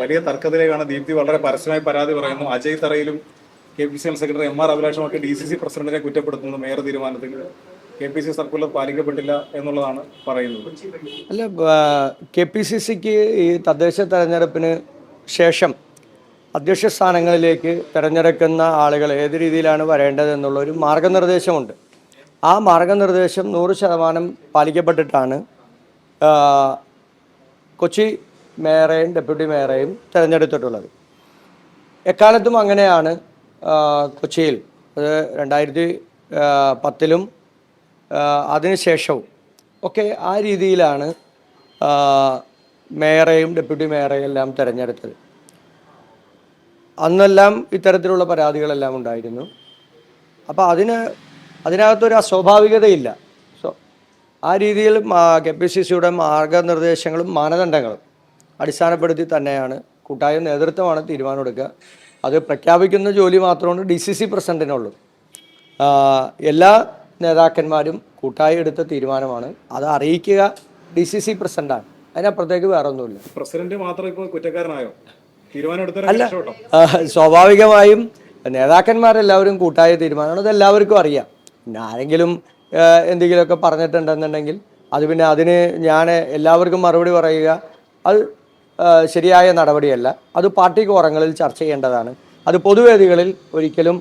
വലിയ തർക്കത്തിലേക്കാണ് ദീപ്തി വളരെ പരസ്യമായി പരാതി പറയുന്നു. Ajay തറയിലും K P C L secretary M R അഭിലാഷും ഒക്കെ ഡി സി സി പ്രസിഡന്റിനെ കുറ്റപ്പെടുത്തുന്നു മേയർ തീരുമാനത്തിൽ കെ പി സി സർക്കുലർ പാലിക്കപ്പെട്ടില്ല എന്നുള്ളതാണ് പറയുന്നത്. അല്ല കെ പി സി സിക്ക് ഈ തദ്ദേശ തെരഞ്ഞെടുപ്പിന് ശേഷം അധ്യക്ഷ സ്ഥാനങ്ങളിലേക്ക് തിരഞ്ഞെടുക്കുന്ന ആളുകൾ ഏത് രീതിയിലാണ് വരേണ്ടത് എന്നുള്ള ഒരു മാർഗനിർദ്ദേശമുണ്ട്. ആ മാർഗനിർദ്ദേശം നൂറ് ശതമാനം പാലിക്കപ്പെട്ടിട്ടാണ് കൊച്ചി മേയറെയും ഡെപ്യൂട്ടി മേയറേയും തിരഞ്ഞെടുത്തിട്ടുള്ളത്. എക്കാലത്തും അങ്ങനെയാണ് കൊച്ചിയിൽ. അത് രണ്ടായിരത്തി പത്തിലും അതിനുശേഷവും ഒക്കെ ആ രീതിയിലാണ് മേയറേയും ഡെപ്യൂട്ടി മേയറേയും എല്ലാം തിരഞ്ഞെടുത്തത്. അന്നെല്ലാം ഇത്തരത്തിലുള്ള പരാതികളെല്ലാം ഉണ്ടായിരുന്നു. അപ്പോൾ അതിന് അതിനകത്തൊരു അസ്വാഭാവികതയില്ല. സോ ആ രീതിയിൽ കെ പി സി സിയുടെ മാർഗനിർദ്ദേശങ്ങളും മാനദണ്ഡങ്ങളും അടിസ്ഥാനപ്പെടുത്തി തന്നെയാണ്. കൂട്ടായ നേതൃത്വമാണ് തീരുമാനമെടുക്കുക. അത് പ്രഖ്യാപിക്കുന്ന ജോലി മാത്രമാണ് ഡി സി സി പ്രസിഡന്റിനുള്ളൂ. എല്ലാ നേതാക്കന്മാരും കൂട്ടായി എടുത്ത തീരുമാനമാണ്. അത് അറിയിക്കുക ഡി സി സി പ്രസിഡന്റാണ്. അതിനപ്പുറത്തേക്ക് വേറെ ഒന്നുമില്ല പ്രസിഡന്റ് മാത്രം ഇപ്പോൾ കുറ്റക്കാരനായോ? ആ, സ്വാഭാവികമായും നേതാക്കന്മാരെല്ലാവരും കൂട്ടായ തീരുമാനമാണ്. അത് എല്ലാവർക്കും അറിയാം. പിന്നെ ആരെങ്കിലും എന്തെങ്കിലുമൊക്കെ പറഞ്ഞിട്ടുണ്ടെന്നുണ്ടെങ്കിൽ അത് പിന്നെ അതിന് ഞാൻ എല്ലാവർക്കും മറുപടി പറയുക. അത് ശരിയായ നടപടിയല്ല. അത് പാർട്ടി കോറങ്ങളിൽ ചർച്ച ചെയ്യേണ്ടതാണ്. അത് പൊതുവേദികളിൽ ഒരിക്കലും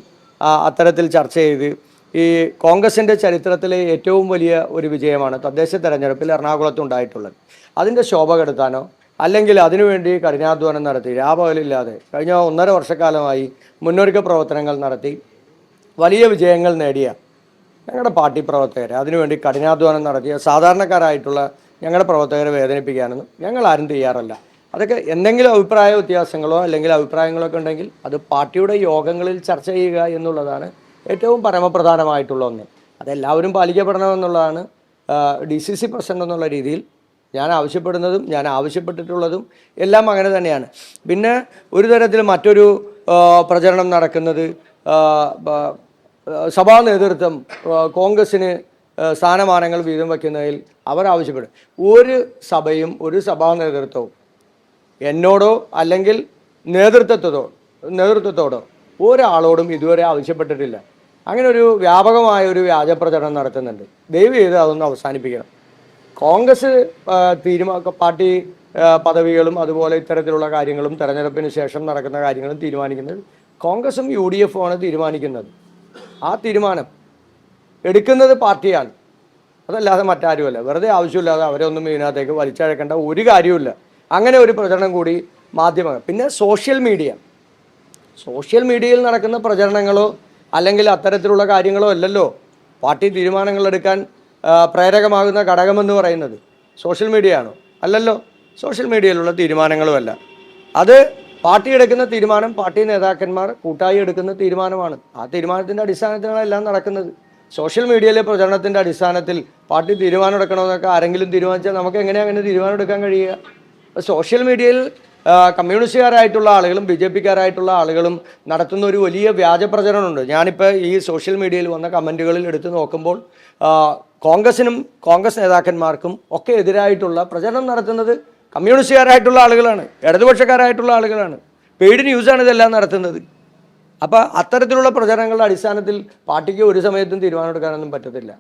അത്തരത്തിൽ ചർച്ച ചെയ്ത് ഈ കോൺഗ്രസിന്റെ ചരിത്രത്തിലെ ഏറ്റവും വലിയ ഒരു വിജയമാണ് തദ്ദേശ തെരഞ്ഞെടുപ്പിൽ എറണാകുളത്ത് ഉണ്ടായിട്ടുള്ളത്. അതിന്റെ ശോഭ കെടുത്താനോ അല്ലെങ്കിൽ അതിനുവേണ്ടി കഠിനാധ്വാനം നടത്തി രാപകലില്ലാതെ കഴിഞ്ഞ ഒന്നര വർഷക്കാലമായി മുന്നൊരുക്ക പ്രവർത്തനങ്ങൾ നടത്തി വലിയ വിജയങ്ങൾ നേടിയ ഞങ്ങളുടെ പാർട്ടി പ്രവർത്തകരെ അതിനുവേണ്ടി കഠിനാധ്വാനം നടത്തിയ സാധാരണക്കാരായിട്ടുള്ള ഞങ്ങളുടെ പ്രവർത്തകരെ വേദനിപ്പിക്കാനൊന്നും ഞങ്ങൾ ആരും തയ്യാറല്ല. അതൊക്കെ എന്തെങ്കിലും അഭിപ്രായ വ്യത്യാസങ്ങളോ അല്ലെങ്കിൽ അഭിപ്രായങ്ങളൊക്കെ ഉണ്ടെങ്കിൽ അത് പാർട്ടിയുടെ യോഗങ്ങളിൽ ചർച്ച ചെയ്യുക എന്നുള്ളതാണ് ഏറ്റവും പരമപ്രധാനമായിട്ടുള്ള ഒന്ന്. അതെല്ലാവരും പാലിക്കപ്പെടണമെന്നുള്ളതാണ് ഡി സി സി പ്രസിഡന്റ് എന്നുള്ള രീതിയിൽ ഞാൻ ആവശ്യപ്പെടുന്നതും ഞാൻ ആവശ്യപ്പെട്ടിട്ടുള്ളതും എല്ലാം അങ്ങനെ തന്നെയാണ്. പിന്നെ ഒരു തരത്തിൽ മറ്റൊരു പ്രചരണം നടക്കുന്നത് സഭാ നേതൃത്വം കോൺഗ്രസ്സിന് സ്ഥാനമാനങ്ങൾ വീതം വയ്ക്കുന്നതിൽ അവർ ആവശ്യപ്പെടും. ഒരു സഭയും ഒരു സഭാ നേതൃത്വവും എന്നോടോ അല്ലെങ്കിൽ നേതൃത്വത്തോ നേതൃത്വത്തോടോ ഒരാളോടും ഇതുവരെ ആവശ്യപ്പെട്ടിട്ടില്ല. അങ്ങനെ ഒരു വ്യാപകമായ ഒരു വ്യാജ പ്രചരണം നടത്തുന്നുണ്ട്. ദയവ് ചെയ്ത് അതൊന്ന് അവസാനിപ്പിക്കണം. കോൺഗ്രസ് തീരുമാ പാർട്ടി പദവികളും അതുപോലെ ഇത്തരത്തിലുള്ള കാര്യങ്ങളും തെരഞ്ഞെടുപ്പിന് ശേഷം നടക്കുന്ന കാര്യങ്ങളും തീരുമാനിക്കുന്നത് കോൺഗ്രസും യു ഡി എഫും ആണ് തീരുമാനിക്കുന്നത്. ആ തീരുമാനം എടുക്കുന്നത് പാർട്ടിയാണ്. അതല്ലാതെ മറ്റാരുമല്ല. വെറുതെ ആവശ്യമില്ലാതെ അവരെ ഒന്നും ഇതിനകത്തേക്ക് വലിച്ചഴക്കേണ്ട ഒരു കാര്യവുമില്ല. അങ്ങനെ ഒരു പ്രചരണം കൂടി മാധ്യമങ്ങൾ. പിന്നെ സോഷ്യൽ മീഡിയ സോഷ്യൽ മീഡിയയിൽ നടക്കുന്ന പ്രചരണങ്ങളോ അല്ലെങ്കിൽ അത്തരത്തിലുള്ള കാര്യങ്ങളോ അല്ലല്ലോ. പാർട്ടി തീരുമാനങ്ങൾ എടുക്കാൻ ആ, പ്രേരകമാകുന്ന ഘടകമെന്ന് പറയുന്നത് സോഷ്യൽ മീഡിയ ആണോ? അല്ലല്ലോ. സോഷ്യൽ മീഡിയയിലുള്ള തീരുമാനങ്ങളുമല്ല അത് പാർട്ടി എടുക്കുന്ന തീരുമാനം പാർട്ടി നേതാക്കന്മാർ കൂട്ടായി എടുക്കുന്ന തീരുമാനമാണ്. ആ തീരുമാനത്തിന്റെ അടിസ്ഥാനത്തിലാണ് എല്ലാം നടക്കുന്നത്. സോഷ്യൽ മീഡിയയിലെ പ്രചരണത്തിന്റെ അടിസ്ഥാനത്തിൽ പാർട്ടി തീരുമാനം എടുക്കണമെന്നൊക്കെ ആരെങ്കിലും തീരുമാനിച്ചാൽ നമുക്ക് എങ്ങനെയാണ് അങ്ങനെ തീരുമാനം എടുക്കാൻ കഴിയുക? സോഷ്യൽ മീഡിയയിൽ കമ്മ്യൂണിസ്റ്റുകാരായിട്ടുള്ള ആളുകളും ബി ജെ പിക്കാരായിട്ടുള്ള ആളുകളും നടത്തുന്ന ഒരു വലിയ വ്യാജ പ്രചരണമുണ്ട്. ഞാനിപ്പോൾ ഈ സോഷ്യൽ മീഡിയയിൽ വന്ന കമന്റുകളിൽ എടുത്തു നോക്കുമ്പോൾ കോൺഗ്രസിനും കോൺഗ്രസ് നേതാക്കന്മാർക്കും ഒക്കെ എതിരായിട്ടുള്ള പ്രചരണം നടത്തുന്നത് കമ്മ്യൂണിസ്റ്റുകാരായിട്ടുള്ള ആളുകളാണ് ഇടതുപക്ഷക്കാരായിട്ടുള്ള ആളുകളാണ്. പെയ്ഡ് ന്യൂസാണ് ഇതെല്ലാം നടത്തുന്നത്. അപ്പോൾ അത്തരത്തിലുള്ള പ്രചരണങ്ങളുടെ അടിസ്ഥാനത്തിൽ പാർട്ടിക്ക് ഒരു സമയത്തും തീരുമാനമെടുക്കാനൊന്നും പറ്റത്തില്ല.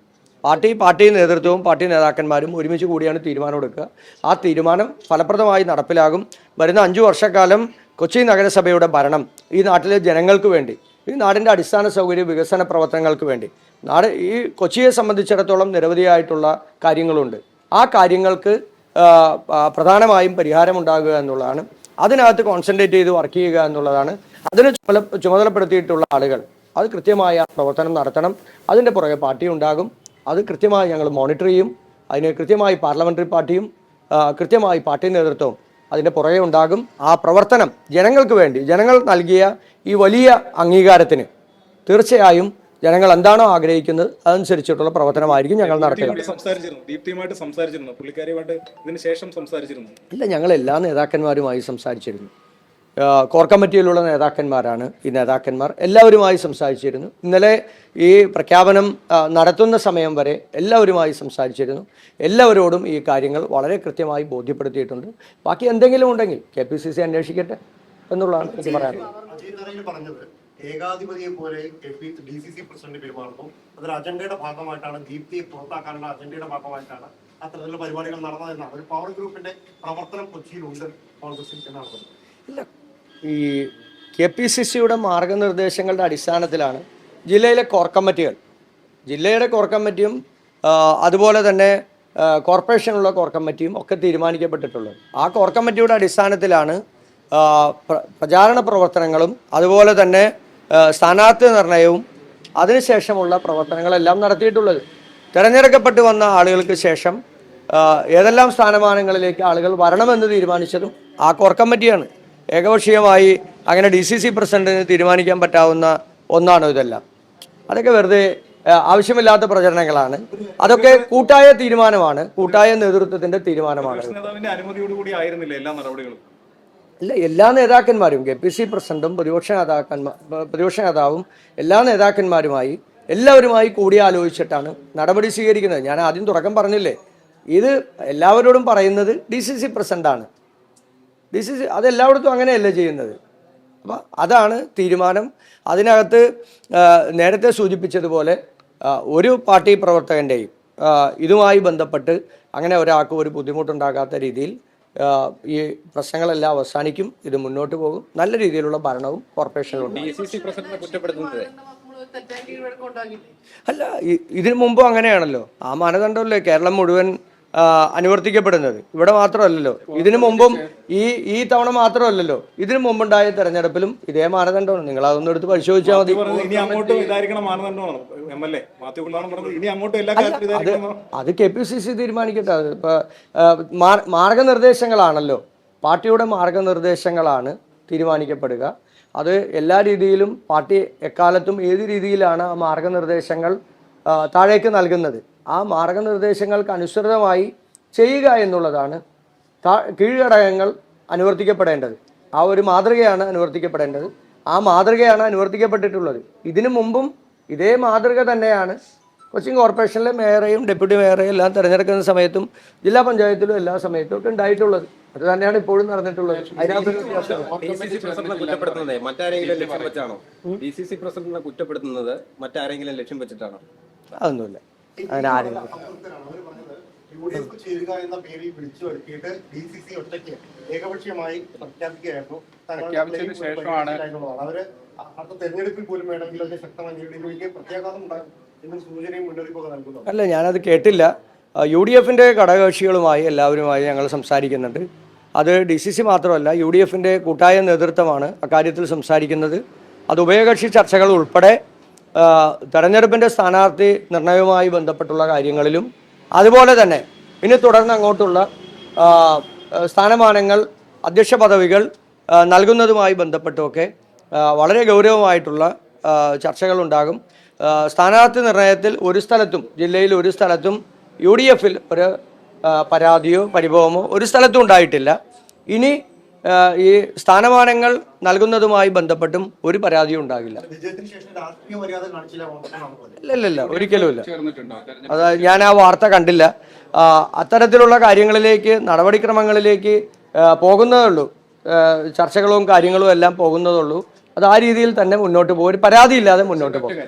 പാർട്ടി പാർട്ടി നേതൃത്വവും പാർട്ടി നേതാക്കന്മാരും ഒരുമിച്ച് കൂടിയാണ് തീരുമാനമെടുക്കുക ആ തീരുമാനം ഫലപ്രദമായി നടപ്പിലാകും. വരുന്ന അഞ്ചു വർഷക്കാലം കൊച്ചി നഗരസഭയുടെ ഭരണം ഈ നാട്ടിലെ ജനങ്ങൾക്ക് വേണ്ടി ഈ നാടിന്റെ അടിസ്ഥാന സൗകര്യ വികസന പ്രവർത്തനങ്ങൾക്ക് വേണ്ടി. നാട് ഈ കൊച്ചിയെ സംബന്ധിച്ചിടത്തോളം നിരവധിയായിട്ടുള്ള കാര്യങ്ങളുണ്ട്. ആ കാര്യങ്ങൾക്ക് പ്രധാനമായും പരിഹാരമുണ്ടാകുക എന്നുള്ളതാണ്. അതിനകത്ത് കോൺസെൻട്രേറ്റ് ചെയ്ത് വർക്ക് ചെയ്യുക എന്നുള്ളതാണ്. അതിന് ചുമതല ചുമതലപ്പെടുത്തിയിട്ടുള്ള ആളുകൾ. അത് കൃത്യമായ പ്രവർത്തനം നടത്തണം. അതിന്റെ പുറകെ പാർട്ടി ഉണ്ടാകും. അത് കൃത്യമായി ഞങ്ങൾ മോണിറ്റർ ചെയ്യും. അതിന് കൃത്യമായി പാർലമെന്ററി പാർട്ടിയും കൃത്യമായി പാർട്ടി നേതൃത്വവും അതിന്റെ പുറകെ ഉണ്ടാകും. ആ പ്രവർത്തനം ജനങ്ങൾക്ക് വേണ്ടി ജനങ്ങൾ നൽകിയ ഈ വലിയ അംഗീകാരത്തിന് തീർച്ചയായും ജനങ്ങൾ എന്താണോ ആഗ്രഹിക്കുന്നത് അതനുസരിച്ചിട്ടുള്ള പ്രവർത്തനമായിരിക്കും ഞങ്ങൾ നടത്തുക. സംസാരിച്ചിരുന്നു. പുള്ളിക്കാരിയുമായിട്ട് ഇതിന് ശേഷം സംസാരിച്ചിരുന്നു. ഇല്ല ഞങ്ങൾ എല്ലാ നേതാക്കന്മാരുമായി സംസാരിച്ചിരുന്നു. കോർ കമ്മിറ്റിയിലുള്ള നേതാക്കന്മാരാണ് ഈ നേതാക്കന്മാർ. എല്ലാവരുമായി സംസാരിച്ചിരുന്നു. ഇന്നലെ ഈ പ്രഖ്യാപനം നടത്തുന്ന സമയം വരെ എല്ലാവരുമായി സംസാരിച്ചിരുന്നു. എല്ലാവരോടും ഈ കാര്യങ്ങൾ വളരെ കൃത്യമായി ബോധ്യപ്പെടുത്തിയിട്ടുണ്ട്. ബാക്കി എന്തെങ്കിലും ഉണ്ടെങ്കിൽ കെ പി സി സി അന്വേഷിക്കട്ടെ എന്നുള്ളതാണ് എനിക്ക് പറയാനുള്ളത്. ഏകാധിപതിയെ പോലെ ഡി സി സി പ്രസിഡന്റ് പെരുമാറുന്നു. അതൊരു അജണ്ടയുടെ ഭാഗമായിട്ടാണ് ദീപ്തിയെ പുറത്താക്കാനുള്ള അജണ്ടയുടെ ഭാഗമായിട്ടാണ് അത്തരത്തിലുള്ള പരിപാടികൾ നടന്നതെന്നാണ്. ഒരു പവർ ഗ്രൂപ്പിന്റെ പ്രവർത്തനം കൊച്ചിയിലുണ്ട് കോൺഗ്രസിൽ എന്നാണ് ഇല്ല ഈ കെ പി സി സിയുടെ മാർഗനിർദ്ദേശങ്ങളുടെ അടിസ്ഥാനത്തിലാണ് ജില്ലയിലെ കോർ കമ്മിറ്റികൾ. ജില്ലയുടെ കോർ കമ്മിറ്റിയും അതുപോലെ തന്നെ കോർപ്പറേഷനുള്ള കോർ കമ്മിറ്റിയും ഒക്കെ തീരുമാനിക്കപ്പെട്ടിട്ടുള്ളത്. ആ കോർ കമ്മിറ്റിയുടെ അടിസ്ഥാനത്തിലാണ് പ്രചാരണ പ്രവർത്തനങ്ങളും അതുപോലെ തന്നെ സ്ഥാനാർത്ഥി നിർണയവും അതിനുശേഷമുള്ള പ്രവർത്തനങ്ങളെല്ലാം നടത്തിയിട്ടുള്ളത്. തിരഞ്ഞെടുക്കപ്പെട്ട് വന്ന ആളുകൾക്ക് ശേഷം ഏതെല്ലാം സ്ഥാനമാനങ്ങളിലേക്ക് ആളുകൾ വരണമെന്ന് തീരുമാനിച്ചതും ആ കോർ കമ്മിറ്റിയാണ്. ഏകപക്ഷീയമായി അങ്ങനെ ഡി സി സി പ്രസിഡന്റിന് തീരുമാനിക്കാൻ പറ്റാവുന്ന ഒന്നാണോ ഇതെല്ലാം? അതൊക്കെ വെറുതെ ആവശ്യമില്ലാത്ത പ്രചരണങ്ങളാണ്. അതൊക്കെ കൂട്ടായ തീരുമാനമാണ്. കൂട്ടായ നേതൃത്വത്തിന്റെ തീരുമാനമാണ്. അല്ല എല്ലാ നേതാക്കന്മാരും കെ പി സി പ്രസിഡന്റും പ്രതിപക്ഷ നേതാക്കന്മാർ പ്രതിപക്ഷ നേതാവും എല്ലാ നേതാക്കന്മാരുമായി എല്ലാവരുമായി കൂടിയാലോചിച്ചിട്ടാണ് നടപടി സ്വീകരിക്കുന്നത്. ഞാൻ ആദ്യം തുടക്കം പറഞ്ഞില്ലേ? ഇത് എല്ലാവരോടും പറയുന്നത് ഡി സി സി പ്രസിഡന്റാണ്. ഡി ഇസ് അതെല്ലായിടത്തും അങ്ങനെയല്ലേ അങ്ങനെയല്ല ചെയ്യുന്നത്? അപ്പം അതാണ് തീരുമാനം. അതിനകത്ത് നേരത്തെ സൂചിപ്പിച്ചതുപോലെ ഒരു പാർട്ടി പ്രവർത്തകന്റെയും ഇതുമായി ബന്ധപ്പെട്ട് അങ്ങനെ ഒരാൾക്ക് ഒരു ബുദ്ധിമുട്ടുണ്ടാകാത്ത രീതിയിൽ ഈ പ്രശ്നങ്ങളെല്ലാം അവസാനിക്കും ഇത് മുന്നോട്ട് പോകും. നല്ല രീതിയിലുള്ള ഭരണവും കോർപ്പറേഷനിലുണ്ട് അല്ല ഇതിനു മുമ്പും അങ്ങനെയാണല്ലോ. ആ മാനദണ്ഡമല്ലേ? കേരളം മുഴുവൻ അനുവർത്തിക്കപ്പെടുന്നത്. ഇവിടെ മാത്രമല്ലല്ലോ. ഇതിനു മുമ്പും ഈ ഈ തവണ മാത്രമല്ലല്ലോ. ഇതിനു മുമ്പുണ്ടായ തെരഞ്ഞെടുപ്പിലും ഇതേ മാനദണ്ഡമാണ്. നിങ്ങൾ അതൊന്നും എടുത്ത് പരിശോധിച്ചാൽ മതി. അത് അത് കെ പി സി സി തീരുമാനിക്കട്ടെ. ഇപ്പൊ മാർഗനിർദ്ദേശങ്ങളാണല്ലോ. പാർട്ടിയുടെ മാർഗനിർദ്ദേശങ്ങളാണ് തീരുമാനിക്കപ്പെടുക. അത് എല്ലാ രീതിയിലും പാർട്ടി എക്കാലത്തും ഏത് രീതിയിലാണ് ആ മാർഗനിർദ്ദേശങ്ങൾ താഴേക്ക് നൽകുന്നത്? ആ മാർഗനിർദ്ദേശങ്ങൾക്ക് അനുസൃതമായി ചെയ്യുക എന്നുള്ളതാണ് താ കീഴ്ഘടകങ്ങൾ അനുവർത്തിക്കപ്പെടേണ്ടത്. ആ ഒരു മാതൃകയാണ് അനുവർത്തിക്കപ്പെടേണ്ടത്. ആ മാതൃകയാണ് അനുവർത്തിക്കപ്പെട്ടിട്ടുള്ളത്. ഇതിനു മുമ്പും ഇതേ മാതൃക തന്നെയാണ് കൊച്ചിൻ കോർപ്പറേഷനിലെ മേയറെയും ഡെപ്യൂട്ടി മേയറെയും എല്ലാം തിരഞ്ഞെടുക്കുന്ന സമയത്തും ജില്ലാ പഞ്ചായത്തിലും എല്ലാ സമയത്തും ഒക്കെ ഉണ്ടായിട്ടുള്ളത്. അത് തന്നെയാണ് ഇപ്പോഴും നടന്നിട്ടുള്ളത്. മറ്റാരെങ്കിലും ലക്ഷ്യം കുറ്റപ്പെടുത്തുന്നത് മറ്റാരെങ്കിലും ലക്ഷ്യം വെച്ചിട്ടാണോ? അതൊന്നുമില്ല. അങ്ങനെ ആരും? ചേരുക എന്ന പേരിൽ വിളിച്ചു വരുത്തിയിട്ട് ഡി സി സി ഒറ്റയ്ക്ക് ഏകപക്ഷീയമായി പ്രഖ്യാപിക്കുകയായിരുന്നു. തങ്ങളുടെ പ്രഖ്യാപിച്ചതിന് ശേഷമാണ് അവർ അടുത്ത തെരഞ്ഞെടുപ്പിൽ പോലും വേണമെങ്കിൽ അതിനെ ശക്തമായി നേരിടുകയും പ്രത്യാഘാതം ഉണ്ടാകും എന്നൊരു സൂചനയും മുന്നറിയിപ്പൊക്കെ നൽകുന്നു അല്ല ഞാനത് കേട്ടില്ല. യു ഡി എഫിന്റെ ഘടകകക്ഷികളുമായി എല്ലാവരുമായി ഞങ്ങൾ സംസാരിക്കുന്നുണ്ട്. അത് ഡി സി സി മാത്രമല്ല യു ഡി എഫിന്റെ കൂട്ടായ നേതൃത്വമാണ് അക്കാര്യത്തിൽ സംസാരിക്കുന്നത്. അത് ഉഭയകക്ഷി ചർച്ചകൾ ഉൾപ്പെടെ തെരഞ്ഞെടുപ്പിന്റെ സ്ഥാനാർത്ഥി നിർണയവുമായി ബന്ധപ്പെട്ടുള്ള കാര്യങ്ങളിലും അതുപോലെ തന്നെ ഇനി തുടർന്ന് അങ്ങോട്ടുള്ള സ്ഥാനമാനങ്ങൾ അധ്യക്ഷ പദവികൾ നൽകുന്നതുമായി ബന്ധപ്പെട്ടുമൊക്കെ വളരെ ഗൗരവമായിട്ടുള്ള ചർച്ചകളുണ്ടാകും സ്ഥാനാർത്ഥി നിർണയത്തിൽ ഒരു സ്ഥലത്തും ജില്ലയിൽ ഒരു സ്ഥലത്തും യു ഡി എഫിൽ ഒരു പരാതിയോ പരിഭവമോ ഒരു സ്ഥലത്തും ഉണ്ടായിട്ടില്ല. ഇനി ഈ സ്ഥാനമാനങ്ങൾ നൽകുന്നതുമായി ബന്ധപ്പെട്ടും ഒരു പരാതിയും ഉണ്ടാകില്ല. ഇല്ലല്ല ശേഷം അത് മര്യാദ കാണിച്ചില്ല കോൺഗ്രസ് എന്നാണ് പറഞ്ഞത് ഇല്ല ഇല്ല ഇല്ല ഒരിക്കലും ഇല്ല. ചേർന്നിട്ടുണ്ടോ? ഞാൻ ആ വാർത്ത കണ്ടില്ല. ആ, അത്തരത്തിലുള്ള കാര്യങ്ങളിലേക്ക് നടപടിക്രമങ്ങളിലേക്ക് പോകുന്നതേ ഉള്ളൂ. ചർച്ചകളും കാര്യങ്ങളും എല്ലാം പോകുന്നതുള്ളൂ അത് ആ രീതിയിൽ തന്നെ മുന്നോട്ട് പോകും. ഒരു പരാതിയില്ലാതെ മുന്നോട്ട് പോകും.